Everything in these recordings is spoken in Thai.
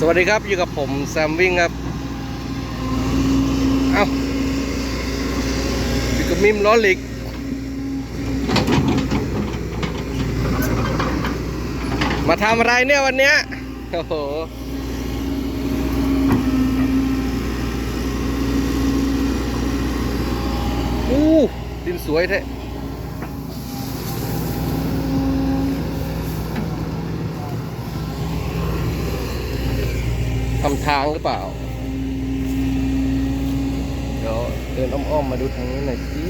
สวัสดีครับอยู่กับผมแซมวิ่งครับ เอ้าอยู่กับมิมล้อหลิก มาทำอะไรเนี่ยวันเนี้ย โอ้โห อู้ดินสวยแท้ำทางหรือเปล่า เดี๋ยวเดินอ้อมๆมาดูทางนี้หน่อยสิ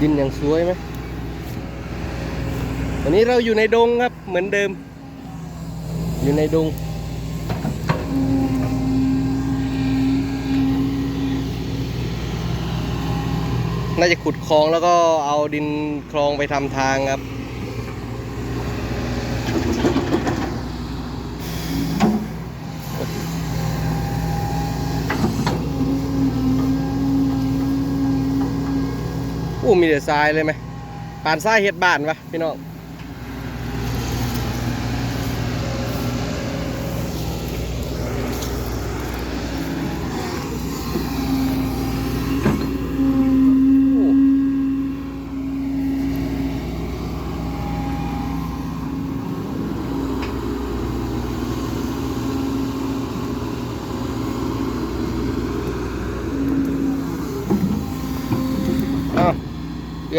ดินยังสวยไหมวันนี้เราอยู่ในดงครับเหมือนเดิม อยู่ในดง น่าจะขุดคลองแล้วก็เอาดินคลองไปทำทางครับ อู้มีแต่ทรายเลยไหมป่านทรายเห็ดบ้านปะพี่น้อง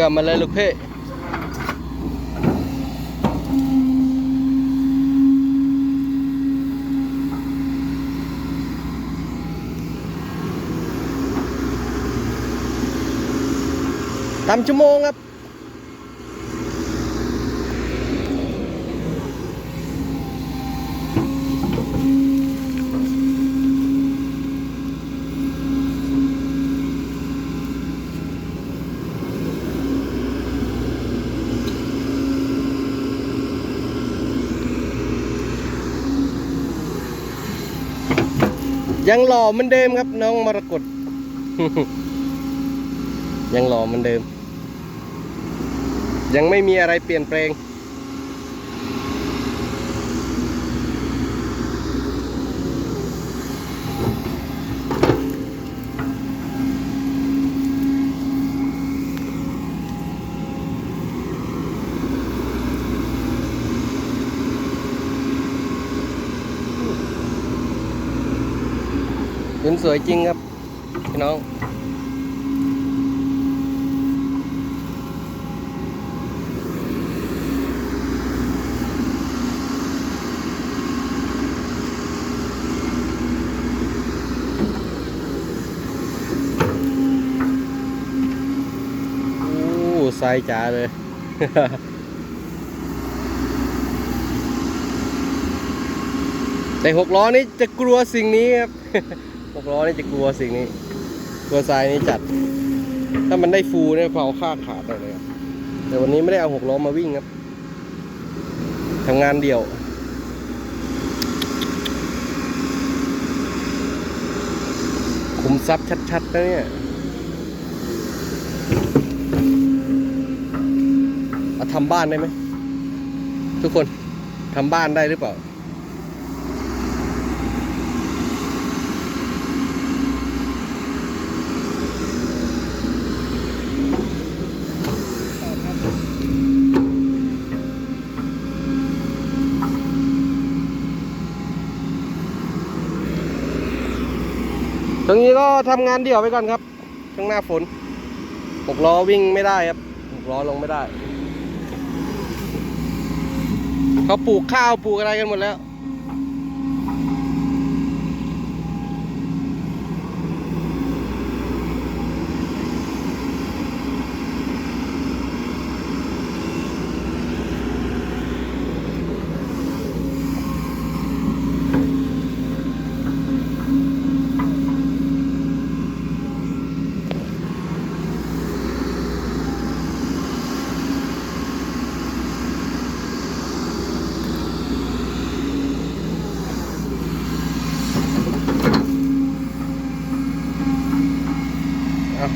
อื้อมาเลยลูกเพ่ทำชั่วโมงครับ ยังหล่อเหมือนเดิมครับ น้องมรกตยังหล่อเหมือนเดิม ยังไม่มีอะไรเปลี่ยนแปลง นสวยจริงครับพี่น้องอู้ทรายจ๋าเลยแต่หกล้อนี่จะกลัวสิ่งนี้ครับ กล้อนี่จะกลัวสิ่งนี้ กลัวทรายนี่จัด ถ้ามันได้ฟูเนี่ยเผาค่าขาดได้เลยครับแต่วันนี้ไม่ได้เอาหกล้อมาวิ่งครับทำงานเดี่ยวคุมทรัพย์ชัดๆนะเนี่ยเอาทำบ้านได้ไหมทุกคนทำบ้านได้หรือเปล่า ตรงนี้ก็ทำงานเดี่ยวไปก่อนครับช่วงหน้าฝนหกล้อวิ่งไม่ได้ครับหกล้อลงไม่ได้ เขาปลูกข้าวปลูกอะไรกันหมดแล้ว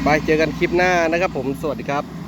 ไปเจอกันคลิปหน้านะครับผมสวัสดีครับ